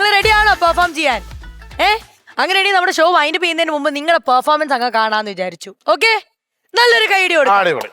നിങ്ങൾ റെഡിയാണോ പെർഫോം ചെയ്യാൻ? ഏ? അങ്ങനെയാണെങ്കിൽ നമ്മുടെ ഷോ വൈൻഡ് ചെയ്യുന്നതിന് മുമ്പ് നിങ്ങളുടെ പെർഫോമൻസ് അങ്ങ് കാണാന്ന് വിചാരിച്ചു. ഓക്കെ നല്ലൊരു കൈഡിയോട് കൊടുക്കും.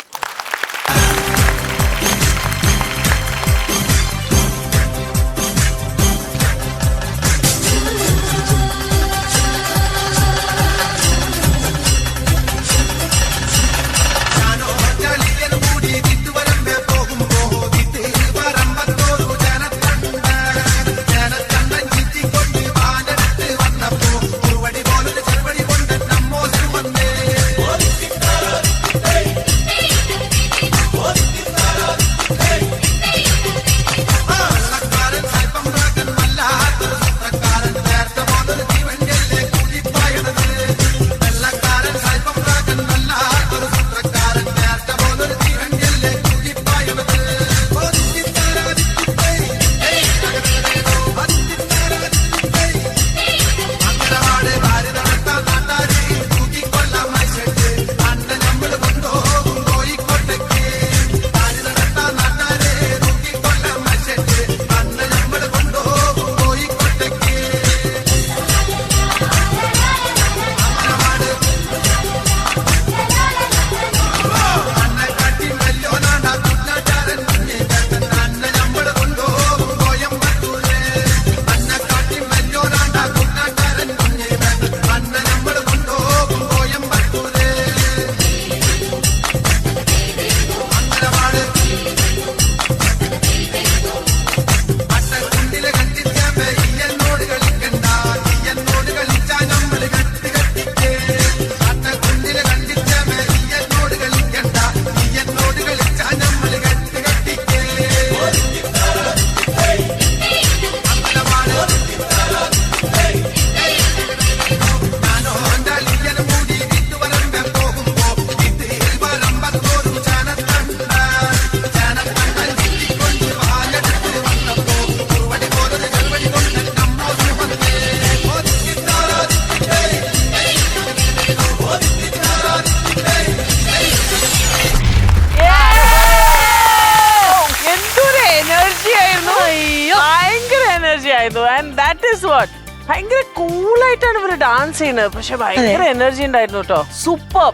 ആയിരുന്നു ആൻഡ് ദാറ്റ് ഈസ് വാട്ട് ഭയങ്കര കൂളായിട്ടാണ് ഇവർ ഡാൻസ് ചെയ്യുന്നത്. പക്ഷെ ഭയങ്കര എനർജി ഉണ്ടായിരുന്നു കേട്ടോ. സൂപ്പർ.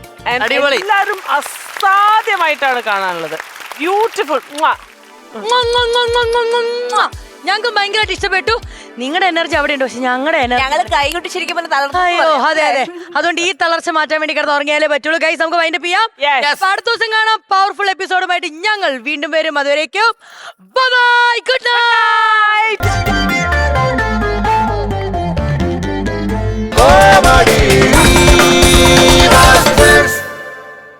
എല്ലാരും അസാധ്യമായിട്ടാണ് കാണാനുള്ളത്. ബ്യൂട്ടിഫുൾ ഞങ്ങൾക്ക് ഭയങ്കരമായിട്ട് ഇഷ്ടപ്പെട്ടു. നിങ്ങളുടെ എനർജി അവിടെ ഉണ്ട് പക്ഷെ ഞങ്ങളുടെ എനർജി ഞങ്ങൾ കൈകൊട്ടി ശരിക്കും പറഞ്ഞ അയ്യോ അതെ അതെ. അതുകൊണ്ട് ഈ തളർച്ച മാറ്റാൻ വേണ്ടി കിടന്ന് ഉറങ്ങിയാലേ പറ്റുള്ളൂ. കൈസ് നമുക്ക് വൈൻഡ് ചെയ്യാം. അടുത്ത ദിവസം കാണാം. പവർഫുൾ എപ്പിസോഡുമായിട്ട് ഞങ്ങൾ വീണ്ടും വരും. അതുവരേക്കും ബൈ ഗുഡ് നൈറ്റ്